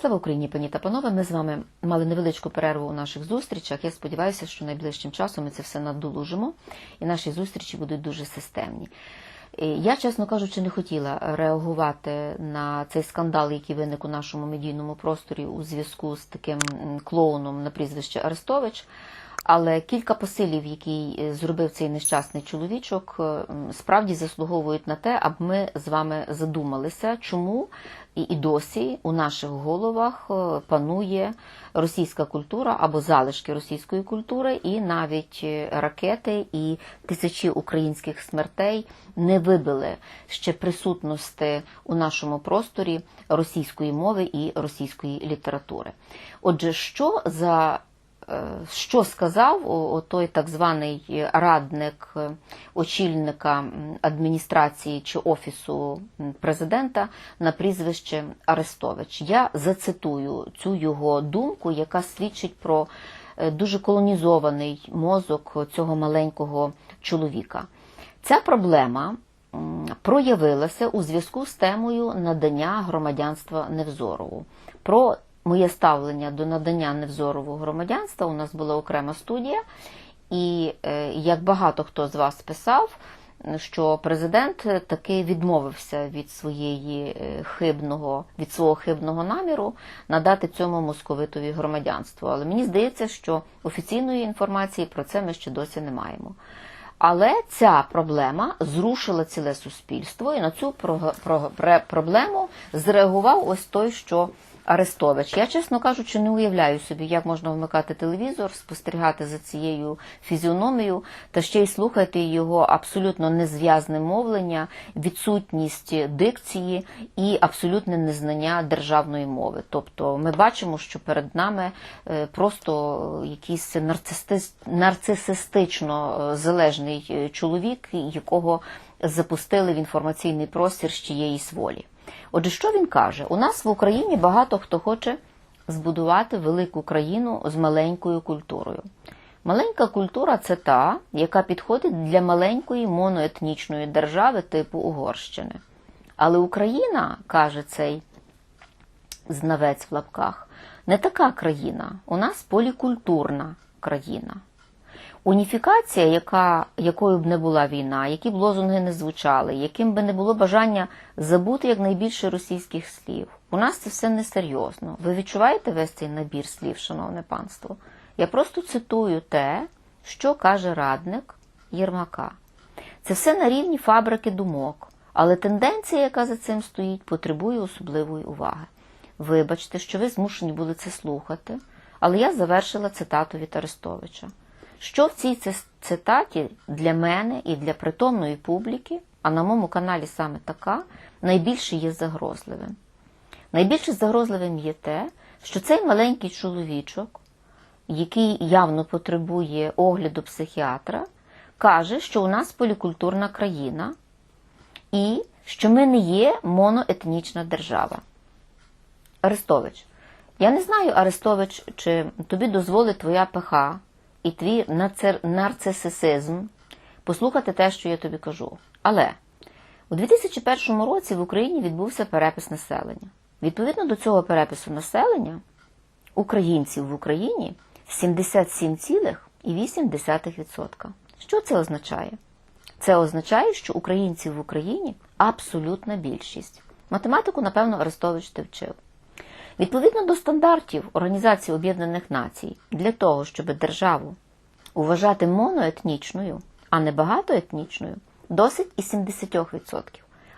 Слава Україні, пані та панове. Ми з вами мали невеличку перерву у наших зустрічах. Я сподіваюся, що найближчим часом ми це все надолужимо, і наші зустрічі будуть дуже системні. Е, Я, чесно кажучи, не хотіла реагувати на цей скандал, який виник у нашому медійному просторі у зв'язку з таким клоуном на прізвище Арестович. Але кілька посилів, які е, зробив цей нещасний чоловічок, е, справді заслуговують на те, аби ми з вами задумалися, чому і досі у наших головах е, панує російська культура або залишки російської культури, і навіть е, ракети і тисячі українських смертей не вибили ще присутності у нашому просторі російської мови і російської літератури. Отже, що за що сказав той так званий радник е, очільника адміністрації чи офісу президента на прізвище Арестович. Я зацитую цю його думку, яка свідчить про е, дуже колонізований мозок цього маленького чоловіка. Ця проблема проявилася у зв'язку з темою надання громадянства Невзорову. Про моє ставлення до надання Невзорову громадянства у нас була окрема студія, і е, як багато хто з вас писав, що президент таки відмовився від своєї е, хибного, від свого хибного наміру надати цьому московитові громадянство. Але мені здається, що офіційної інформації про це ми ще досі не маємо. Але ця проблема зрушила ціле суспільство, і на цю проблему зреагував ось той, що Арестович. Я, чесно кажучи, не уявляю собі, як можна вмикати телевізор, спостерігати за цією фізіономією та ще й слухати його абсолютно незв'язне мовлення, відсутність дикції і абсолютне незнання державної мови. Тобто ми бачимо, що перед нами е, просто якийсь нарцисистично е, залежний е, чоловік, якого запустили в інформаційний простір з чиєїсь волі. Отже, що він каже? У нас в Україні багато хто хоче збудувати велику країну з маленькою культурою. Маленька культура це та, яка підходить для маленької моноетнічної держави типу Угорщини. Але Україна, каже цей знавець в лапках, не така країна. У нас полікультурна країна. Уніфікація, яка, якою б не була війна, які б лозунги не звучали, яким би не було бажання забути якнайбільше російських слів. У нас це все несерйозно. Ви відчуваєте весь цей набір слів, шановне панство? Я просто цитую те, що каже радник Єрмака. Це все на рівні фабрики думок, але тенденція, яка за цим стоїть, потребує особливої уваги. Вибачте, що ви змушені були це слухати, але я завершила цитату від Арестовича. Що в цій цитаті для мене і для притомної публіки, а на моєму каналі саме така, найбільше є загрозливим. Найбільше загрозливим є те, що цей маленький чоловічок, який явно потребує огляду психіатра, каже, що у нас полікультурна країна і що ми не є моноетнічна держава. Арестович, я не знаю, Арестович, чи тобі дозволить твоя ПХ і твій нарцисизм послухати те, що я тобі кажу. Але у 2001 році в Україні відбувся перепис населення. Відповідно до цього перепису населення українців в Україні 77,8%. Що це означає? Це означає, що українців в Україні абсолютна більшість. Математику, напевно, Арестович ти вчив. Відповідно до стандартів Організації Об'єднаних Націй, для того, щоб державу вважати моноетнічною, а не багатоетнічною, досить і 70%.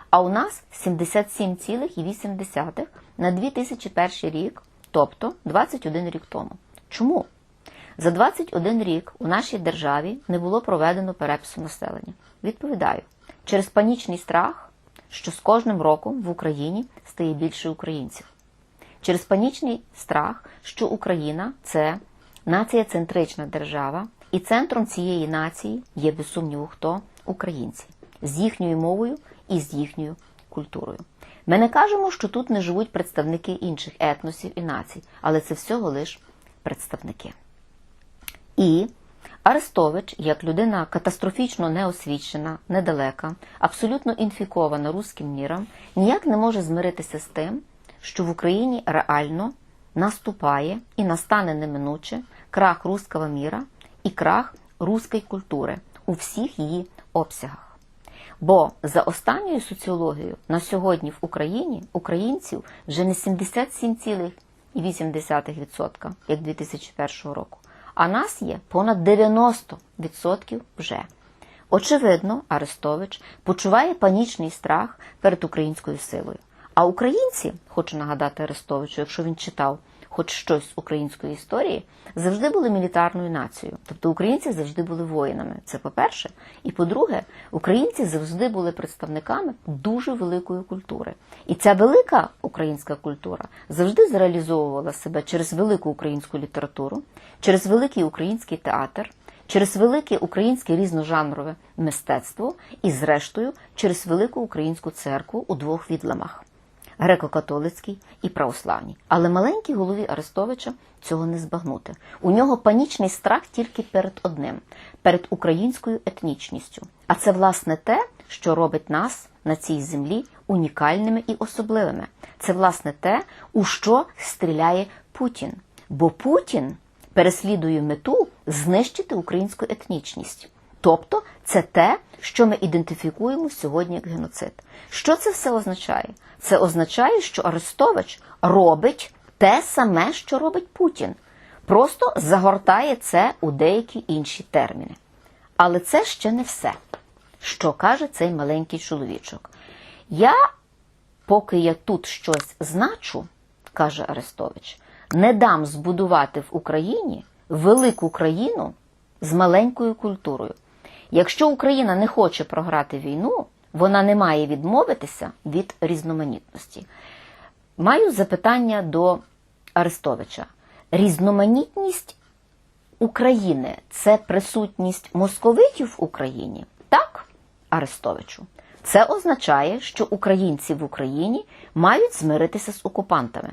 А у нас 77,8 на 2001 рік, тобто 21 рік тому. Чому? За 21 рік у нашій державі не було проведено перепису населення. Відповідаю, через панічний страх, що з кожним роком в Україні стає більше українців через панічний страх, що Україна це націєцентрична держава, і центром цієї нації є без сумніву хто українці з їхньою мовою і з їхньою культурою. Ми не кажемо, що тут не живуть представники інших етносів і націй, але це всього лиш представники. І Арестович, як людина катастрофічно неосвічена, недалека, абсолютно інфікована руським міром, ніяк не може змиритися з тим, що в Україні реально наступає і настане неминуче крах руского міра і крах руської культури у всіх її обсягах. Бо за останньою соціологією на сьогодні в Україні українців вже не 77,8%, як 2001 року, а нас є понад 90% вже. Очевидно, Арестович почуває панічний страх перед українською силою. А українці, хочу нагадати Арестовичу, якщо він читав хоч щось з української історії, завжди були мілітарною нацією. Тобто українці завжди були воїнами. Це по-перше. І по-друге, українці завжди були представниками дуже великої культури. І ця велика українська культура завжди зреалізовувала себе через велику українську літературу, через великий український театр. Через велике українське різножанрове мистецтво і, зрештою, через велику українську церкву у двох відламах греко-католицькій і православній. Але маленькій голові Арестовича цього не збагнути. У нього панічний страх тільки перед одним перед українською етнічністю. А це власне те, що робить нас на цій землі унікальними і особливими. Це власне те, у що стріляє Путін. Бо Путін переслідує мету знищити українську етнічність. Тобто це те, що ми ідентифікуємо сьогодні як геноцид. Що це все означає? Це означає, що Арестович робить те саме, що робить Путін, просто загортає це у деякі інші терміни. Але це ще не все, що каже цей маленький чоловічок. Я, поки я тут щось значу, каже Арестович, не дам збудувати в Україні велику країну з маленькою культурою. Якщо Україна не хоче програти війну, вона не має відмовитися від різноманітності. Маю запитання до Арестовича. Різноманітність України це присутність московитів в Україні? Так, Арестовичу. Це означає, що українці в Україні мають змиритися з окупантами.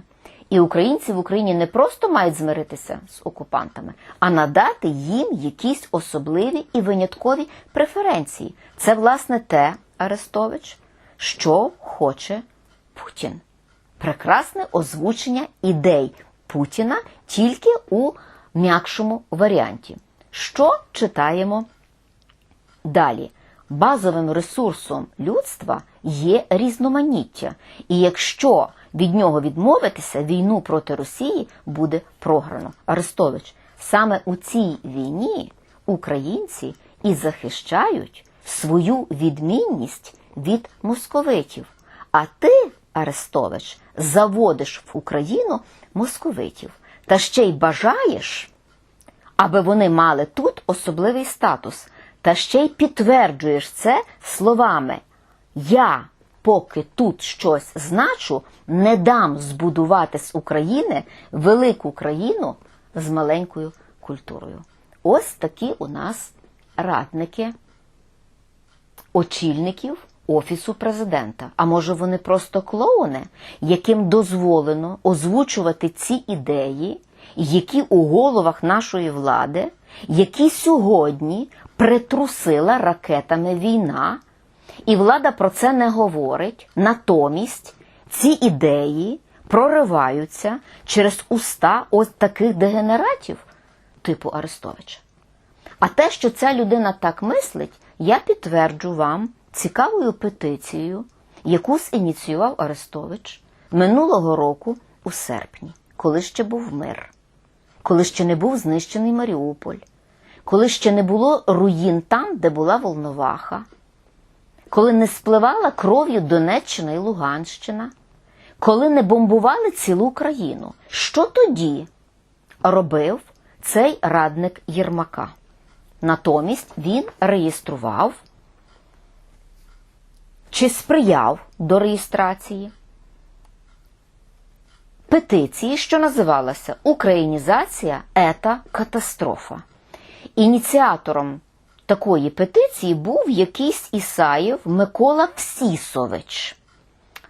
І українці в Україні не просто мають змиритися з окупантами, а надати їм якісь особливі і виняткові преференції. Це власне те, Арестович, що хоче Путін. Прекрасне озвучення ідей Путіна тільки у м'якшому варіанті. Що читаємо далі? Базовим ресурсом людства є різноманіття, і якщо від нього відмовитися, війну проти Росії буде програно. Арестович, саме у цій війні українці і захищають свою відмінність від московитів. А ти, Арестович, заводиш в Україну московитів та ще й бажаєш, аби вони мали тут особливий статус, та ще й підтверджуєш це словами Я, поки тут щось значу, не дам збудувати з України велику країну з маленькою культурою. Ось такі у нас радники очільників Офісу президента. А може вони просто клоуни, яким дозволено озвучувати ці ідеї, які у головах нашої влади, які сьогодні притрусила ракетами війна, і влада про це не говорить. Натомість ці ідеї прориваються через уста ось таких дегенератів, типу Арестовича. А те, що ця людина так мислить, я підтверджу вам цікавою петицією, яку зініціював Арестович минулого року у серпні, коли ще був мир, коли ще не був знищений Маріуполь, коли ще не було руїн там, де була Волноваха, коли не спливала кров'ю Донеччина і Луганщина, коли не бомбували цілу країну. Що тоді робив цей радник Єрмака? Натомість він реєстрував чи сприяв до реєстрації петиції, що називалася Українізація ета катастрофа. Ініціатором такої петиції був якийсь Ісаєв Микола Всісович.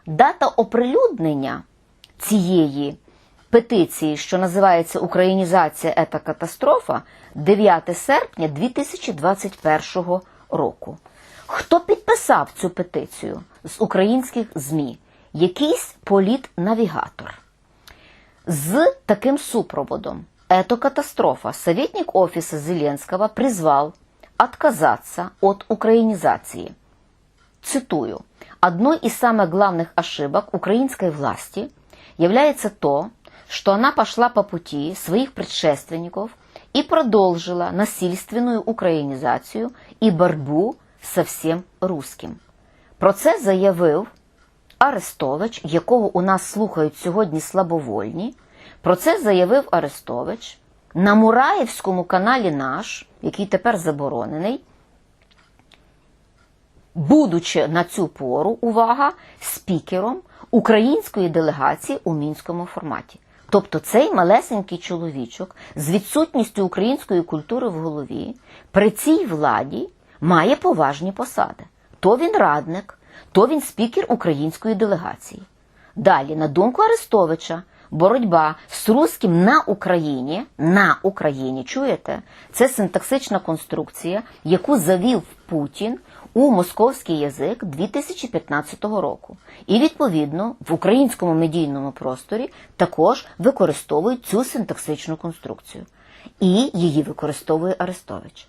Дата оприлюднення цієї петиції, що називається Українізація ета катастрофа, 9 серпня 2021 року. Хто підписав цю петицію з українських ЗМІ? якийсь політ-навігатор с таким супроводом. Это катастрофа. Советник офиса Зеленского призвал отказаться от украинизации. Цитую. Одной из самых главных ошибок украинской власти является то, что она пошла по пути своих предшественников и продолжила насильственную украинизацию и борьбу со всем русским. Про це заявив Арестович, якого у нас слухають сьогодні слабовольні. Про це заявив Арестович на Мураєвському каналі наш, який тепер заборонений, будучи на цю пору, увага, спікером української делегації у мінському форматі. Тобто цей малесенький чоловічок з відсутністю української культури в голові при цій владі має поважні посади. То він радник, то він спікер української делегації. Далі, на думку Арестовича, боротьба з русським на Україні, на Україні, чуєте, це синтаксична конструкція, яку завів Путін у московський язик 2015 року. І відповідно в українському медійному просторі також використовують цю синтаксичну конструкцію. І її використовує Арестович.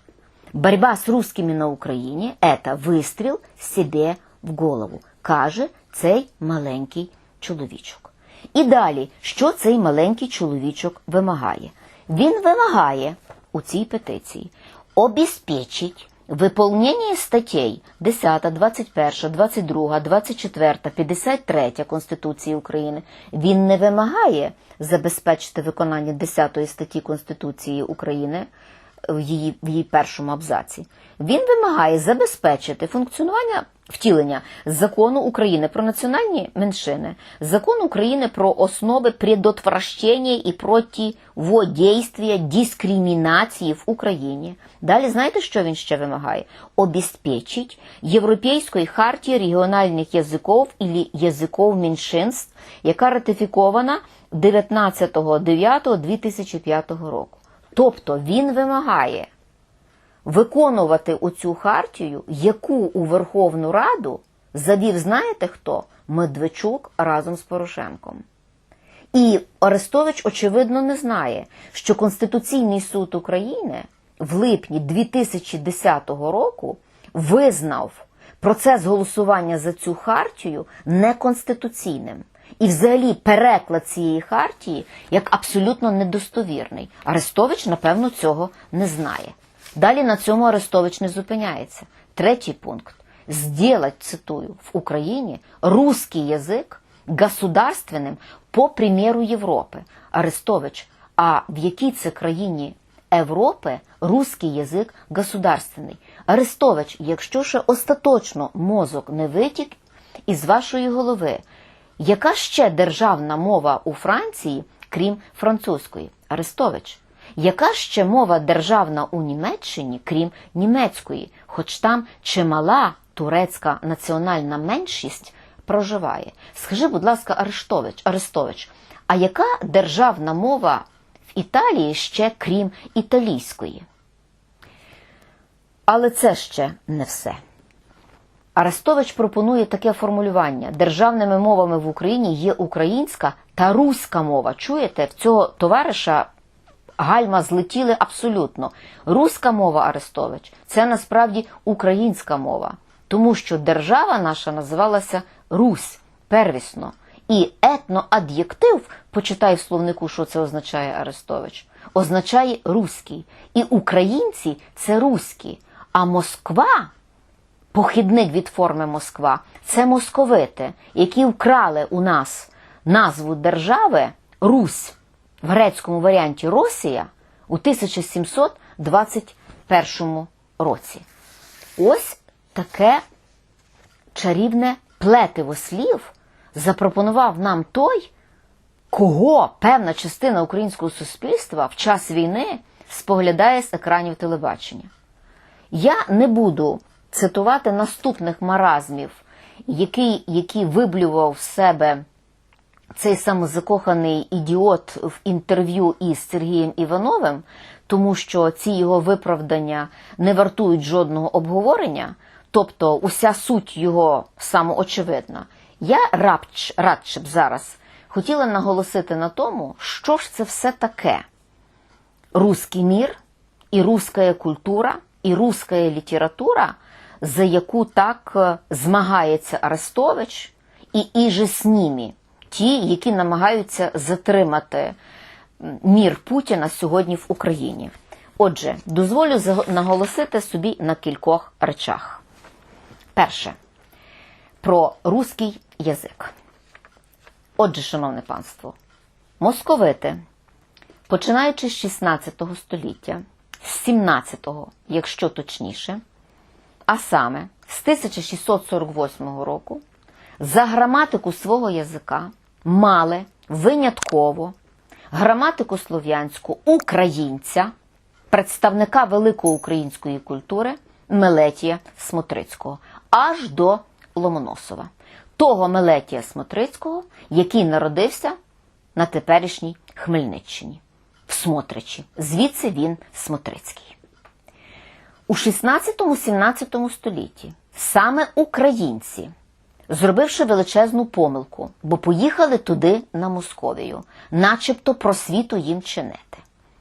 Борьба з русскими на Україні це вистріл себе в голову, каже цей маленький чоловічок. І далі, що цей маленький чоловічок вимагає? Він вимагає у цій петиції обезпечить выполнение статей 10, 21, 22, 24, 53 Конституції України. Він не вимагає забезпечити виконання 10 статті Конституції України в її, в її першому абзаці. Він вимагає забезпечити функціонування втілення закону України про національні меншини, закон України про основи предотвращення і противодействия дискримінації в Україні. Далі знаєте, що він ще вимагає? Обезпечить Європейської хартії регіональних язиків і язиків меншинств, яка ратифікована 19.09.2005 року. Тобто він вимагає виконувати оцю хартію, яку у Верховну Раду завів, знаєте хто? Медведчук разом з Порошенком. І Арестович, очевидно, не знає, що Конституційний суд України в липні 2010 року визнав процес голосування за цю хартію неконституційним. І взагалі переклад цієї хартії як абсолютно недостовірний. Арестович, напевно, цього не знає. Далі на цьому Арестович не зупиняється. Третій пункт. Сделать, цитую, в Україні русский язик государственним по примеру Європи. Арестович, а в якій це країні Європи русский язик государственний? Арестович, якщо ще остаточно мозок не витік із вашої голови, яка ще державна мова у Франції, крім французької? Арестович. Яка ще мова державна у Німеччині, крім німецької, хоч там чимала турецька національна меншість проживає? Скажи, будь ласка, Арештович, Арестович, а яка державна мова в Італії ще крім італійської? Але це ще не все. Арестович пропонує таке формулювання: державними мовами в Україні є українська та руська мова. Чуєте, в цього товариша гальма злетіли абсолютно. Руська мова Арестович це насправді українська мова, тому що держава наша називалася Русь первісно. І етноад'єктив, почитай в словнику, що це означає Арестович, означає руський. І українці це руські, а Москва похідник від форми Москва це московити, які вкрали у нас назву держави Русь в грецькому варіанті Росія у 1721 році. Ось таке чарівне плетиво слів запропонував нам той, кого певна частина українського суспільства в час війни споглядає з екранів телебачення. Я не буду цитувати наступних маразмів, які, які виблював в себе цей самозакоханий ідіот в інтерв'ю із Сергієм Івановим, тому що ці його виправдання не вартують жодного обговорення, тобто уся суть його самоочевидна. Я радше, радше б зараз хотіла наголосити на тому, що ж це все таке русский мір і русская культура, і русская література, за яку так е, змагається Арестович, і іже з ними, ті, які намагаються затримати мір Путіна сьогодні в Україні. Отже, дозволю наголосити собі на кількох речах. Перше про руський язик. Отже, шановне панство, московити, починаючи з 16 століття, з 17-го, якщо точніше, а саме з 1648 року, за граматику свого язика мали винятково граматику слов'янську українця, представника великої української культури Мелетія Смотрицького, аж до Ломоносова, того Мелетія Смотрицького, який народився на теперішній Хмельниччині, в Смотричі. Звідси він Смотрицький. У 16-17 столітті саме українці, зробивши величезну помилку, бо поїхали туди на Московію, начебто просвіту їм чинити,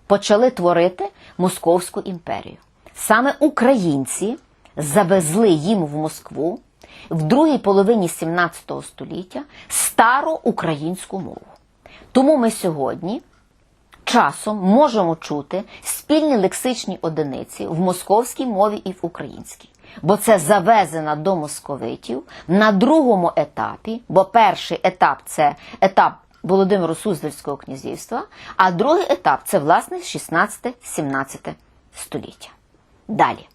почали творити Московську імперію. Саме українці завезли їм в Москву в другій половині 17 століття стару українську мову. Тому ми сьогодні часом можемо чути спільні лексичні одиниці в московській мові і в українській. Бо це завезена до московитів на другому етапі, бо перший етап це етап Володимиру Суздальського князівства, а другий етап це власне 16-17 століття. Далі.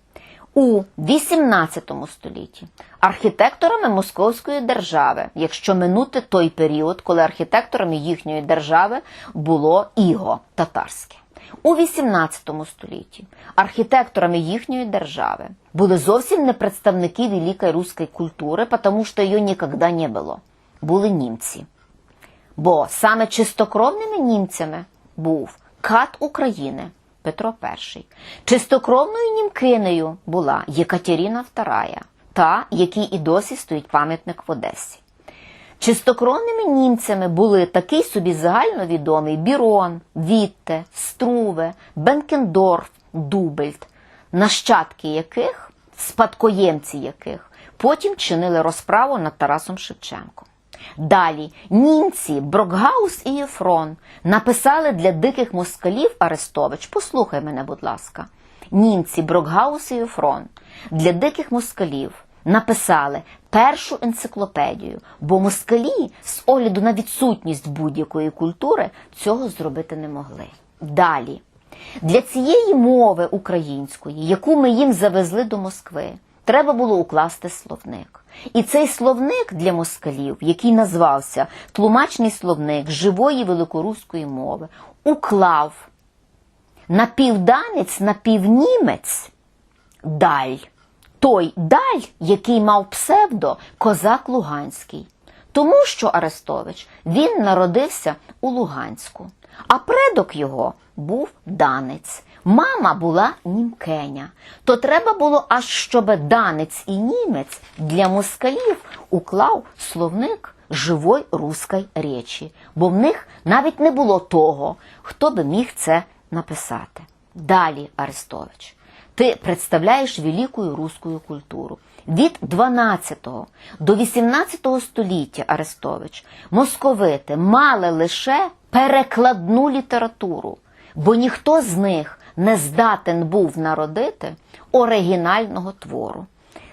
У 18 столітті архітекторами Московської держави, якщо минути той період, коли архітекторами їхньої держави було іго татарське. У 18 столітті архітекторами їхньої держави були зовсім не представники великої руської культури, тому що її ніколи не було. Були німці. Бо саме чистокровними німцями був кат України Петро І. Чистокровною німкинею була Єкатерина II, та, якій і досі стоїть пам'ятник в Одесі. Чистокровними німцями були такий собі загальновідомий Бірон, Вітте, Струве, Бенкендорф, Дубельт, нащадки яких, спадкоємці яких, потім чинили розправу над Тарасом Шевченком. Далі німці Брокгаус і Єфрон написали для диких москалів Арестович. Послухай мене, будь ласка. Німці Брокгаус і Єфрон для диких москалів написали першу енциклопедію, бо москалі з огляду на відсутність будь-якої культури цього зробити не могли. Далі. Для цієї мови української, яку ми їм завезли до Москви, треба було укласти словник. І цей словник для москалів, який назвався Тлумачний словник живої великоруської мови, уклав напівданець, напівнімець даль. Той даль, який мав псевдо Козак Луганський. Тому що Арестович він народився у Луганську, а предок його був данець. Мама була німкеня. То треба було аж щоб данець і німець для москалів уклав словник живої руської речі, бо в них навіть не було того, хто би міг це написати. Далі Арестович. Ти представляєш велику руську культуру. Від 12 до 18 століття Арестович московити мали лише перекладну літературу, бо ніхто з них не здатен був народити оригінального твору.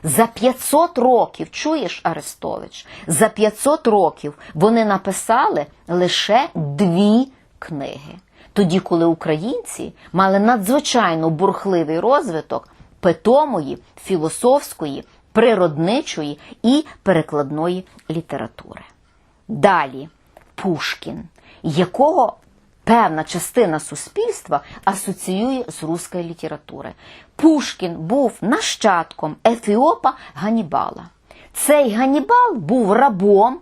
За 500 років, чуєш, Арестович, за 500 років вони написали лише дві книги. Тоді, коли українці мали надзвичайно бурхливий розвиток питомої, філософської, природничої і перекладної літератури. Далі Пушкін, якого певна частина суспільства асоціює з руською літературою. Пушкін був нащадком Ефіопа Ганібала. Цей Ганібал був рабом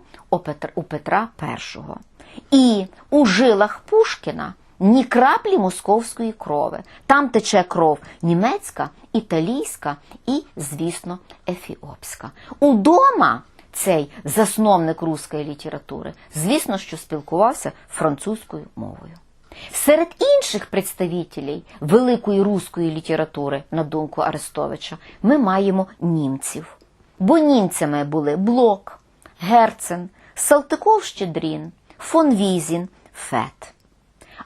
у Петра І. І у жилах Пушкіна ні краплі московської крови. Там тече кров німецька, італійська і, звісно, ефіопська. Удома цей засновник руської літератури, звісно, що спілкувався французькою мовою. Серед інших представителів великої руської літератури, на думку Арестовича, ми маємо німців. Бо німцями були Блок, Герцен, Салтиков Щедрін, фон Візін, Фет.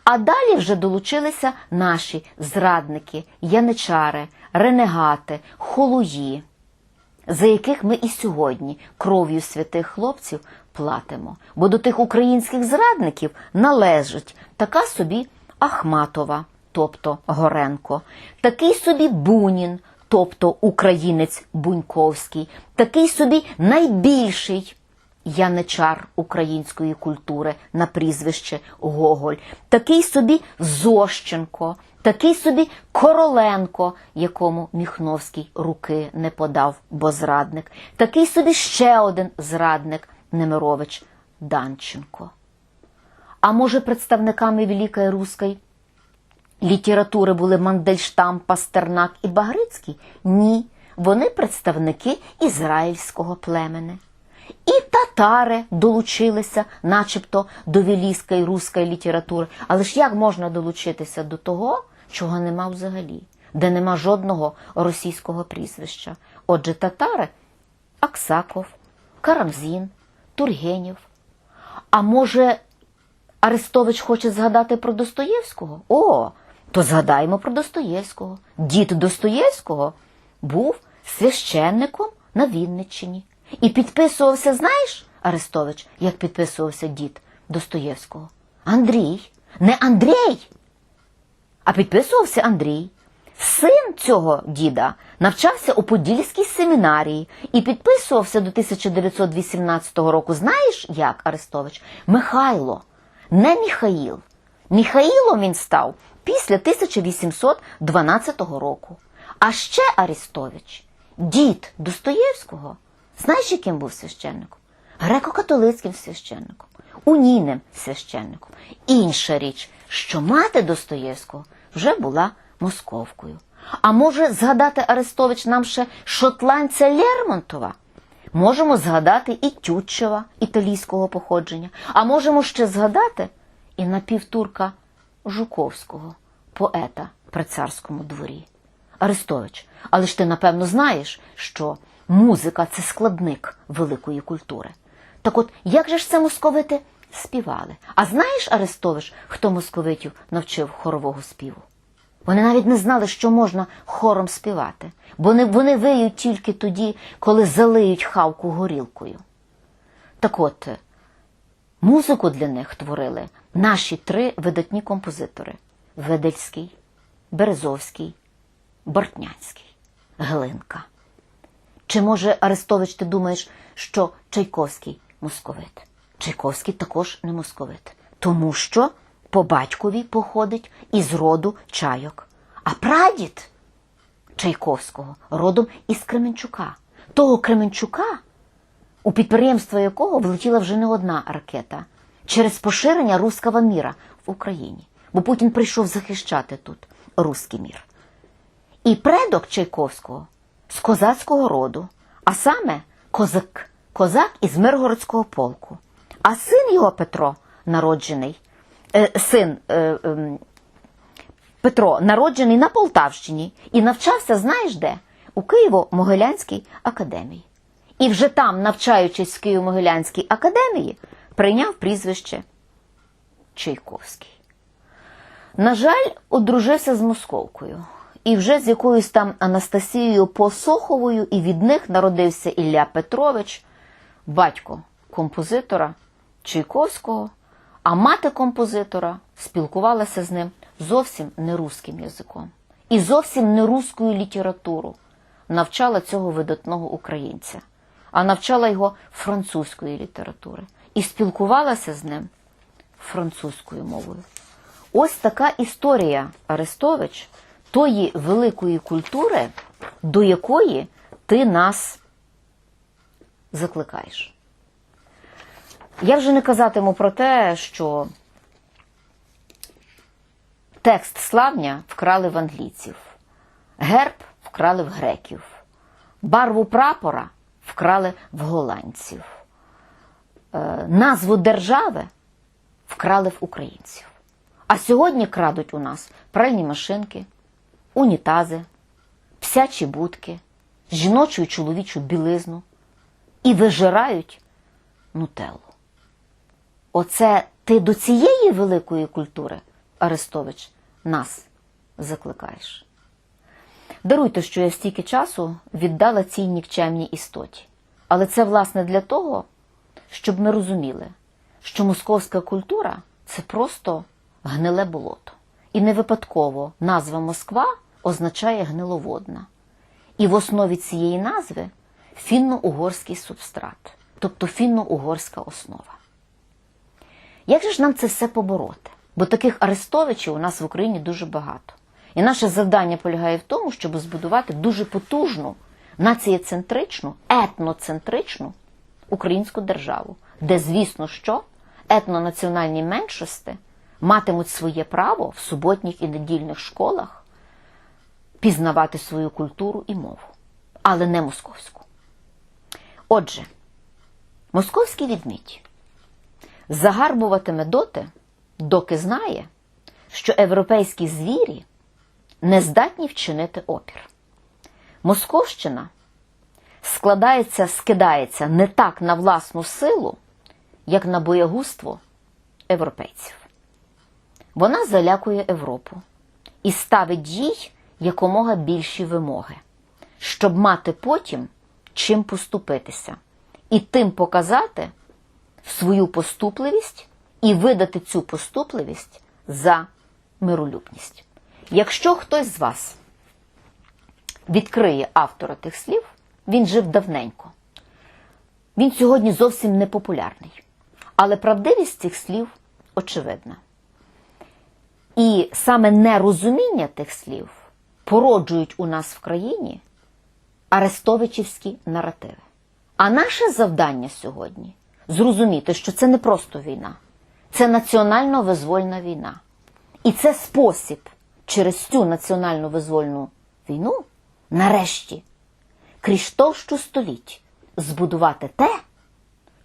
А далі вже долучилися наші зрадники, яничари, ренегати, холуї, за яких ми і сьогодні кров'ю святих хлопців платимо. Бо до тих українських зрадників належить така собі Ахматова, тобто Горенко, такий собі Бунін, тобто українець Буньковський, такий собі найбільший яничар української культури на прізвище Гоголь, такий собі Зощенко, такий собі Короленко, якому Міхновський руки не подав, бо зрадник, такий собі ще один зрадник Немирович Данченко. А може, представниками Великої Руської літератури були Мандельштам, Пастернак і Багрицький? Ні, вони представники ізраїльського племени. І татари долучилися, начебто, до велійської руської літератури. Але ж як можна долучитися до того, чого нема взагалі, де нема жодного російського прізвища? Отже, татари Аксаков, Карамзін, Тургенєв. А може, Арестович хоче згадати про Достоєвського? О, то згадаємо про Достоєвського. Дід Достоєвського був священником на Вінниччині. І підписувався, знаєш, Арестович, як підписувався дід Достоєвського? Андрій. Не Андрій, а підписувався Андрій. Син цього діда навчався у Подільській семінарії і підписувався до 1918 року. Знаєш як, Арестович? Михайло, не Міхаїл. Міхаїлом він став після 1812 року. А ще Арестович, дід Достоєвського, знаєш, яким був священником? Греко-католицьким священником, унійним священником. Інша річ, що мати Достоєвського вже була московкою. А може згадати Арестович нам ще шотландця Лермонтова? Можемо згадати і Тютчева італійського походження, а можемо ще згадати і напівтурка Жуковського, поета при царському дворі. Арестович, але ж ти напевно знаєш, що музика це складник великої культури. Так от, як же ж це московити співали? А знаєш, Арестович, хто московитів навчив хорового співу? Вони навіть не знали, що можна хором співати, бо вони виють тільки тоді, коли залиють хавку горілкою. Так от, музику для них творили наші три видатні композитори: Ведельський, Березовський, Бортнянський, Глинка. Чи може Арестович, ти думаєш, що Чайковський московит? Чайковський також не московит, тому що по батькові походить із роду чайок. А прадід Чайковського родом із Кременчука. Того Кременчука, у підприємство якого влетіла вже не одна ракета через поширення руского міра в Україні. Бо Путін прийшов захищати тут руський мір. І предок Чайковського з козацького роду, а саме козак, козак із Миргородського полку. А син його Петро, народжений, е, син е, ем, Петро, народжений на Полтавщині і навчався, знаєш де? У Києво-Могилянській академії. І вже там, навчаючись в Києво-Могилянській академії, прийняв прізвище Чайковський. На жаль, одружився з московкою. І вже з якоюсь там Анастасією Посоховою, і від них народився Ілля Петрович, батько композитора Чайковського, а мати композитора спілкувалася з ним зовсім не руським язиком і зовсім не руською літературу навчала цього видатного українця, а навчала його французької літератури і спілкувалася з ним французькою мовою. Ось така історія Арестович тої великої культури, до якої ти нас закликаєш. Я вже не казатиму про те, що текст славня вкрали в англійців, герб вкрали в греків, барву прапора вкрали в голландців. Е, Назву держави вкрали в українців. А сьогодні крадуть у нас пральні машинки, унітази, псячі будки, жіночу і чоловічу білизну і вижирають нутеллу. Оце ти до цієї великої культури, Арестович, нас закликаєш. Даруйте, що я стільки часу віддала цій нікчемній істоті. Але це, власне, для того, щоб ми розуміли, що московська культура це просто гниле болото. І не випадково назва Москва означає гниловодна. І в основі цієї назви фінно-угорський субстрат, тобто фінно-угорська основа. Як же ж нам це все побороти? Бо таких арестовичів у нас в Україні дуже багато. І наше завдання полягає в тому, щоб збудувати дуже потужну, націєцентричну, етноцентричну українську державу, де, звісно, що етнонаціональні меншості матимуть своє право в суботніх і недільних школах пізнавати свою культуру і мову, але не московську. Отже, московський відмідь загарбуватиме доти, доки знає, що європейські звірі не здатні вчинити опір. Московщина складається, скидається не так на власну силу, як на боягузтво європейців. Вона залякує Європу і ставить їй якомога більші вимоги, щоб мати потім чим поступитися, і тим показати свою поступливість і видати цю поступливість за миролюбність. Якщо хтось з вас відкриє автора тих слів, він жив давненько. Він сьогодні зовсім не популярний. Але правдивість цих слів очевидна. І саме нерозуміння тих слів породжують у нас в країні арестовичівські наративи. А наше завдання сьогодні зрозуміти, що це не просто війна, це національно визвольна війна. І це спосіб через цю національно визвольну війну, нарешті, крізь товщу століть, збудувати те,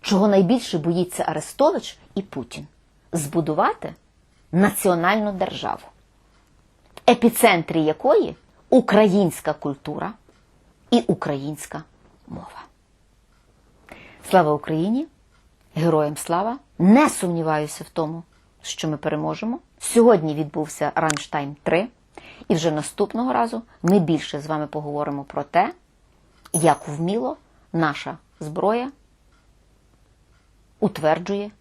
чого найбільше боїться Арестович і Путін збудувати національну державу, в епіцентрі якої українська культура і українська мова. Слава Україні! Героям слава! Не сумніваюся в тому, що ми переможемо. Сьогодні відбувся Ранштайн 3, і вже наступного разу ми більше з вами поговоримо про те, як вміло наша зброя утверджує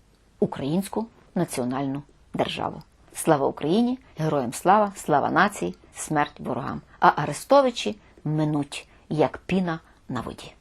українську національну державу. Слава Україні! Героям слава, слава нації, смерть ворогам! А арестовичі минуть, як піна на воді.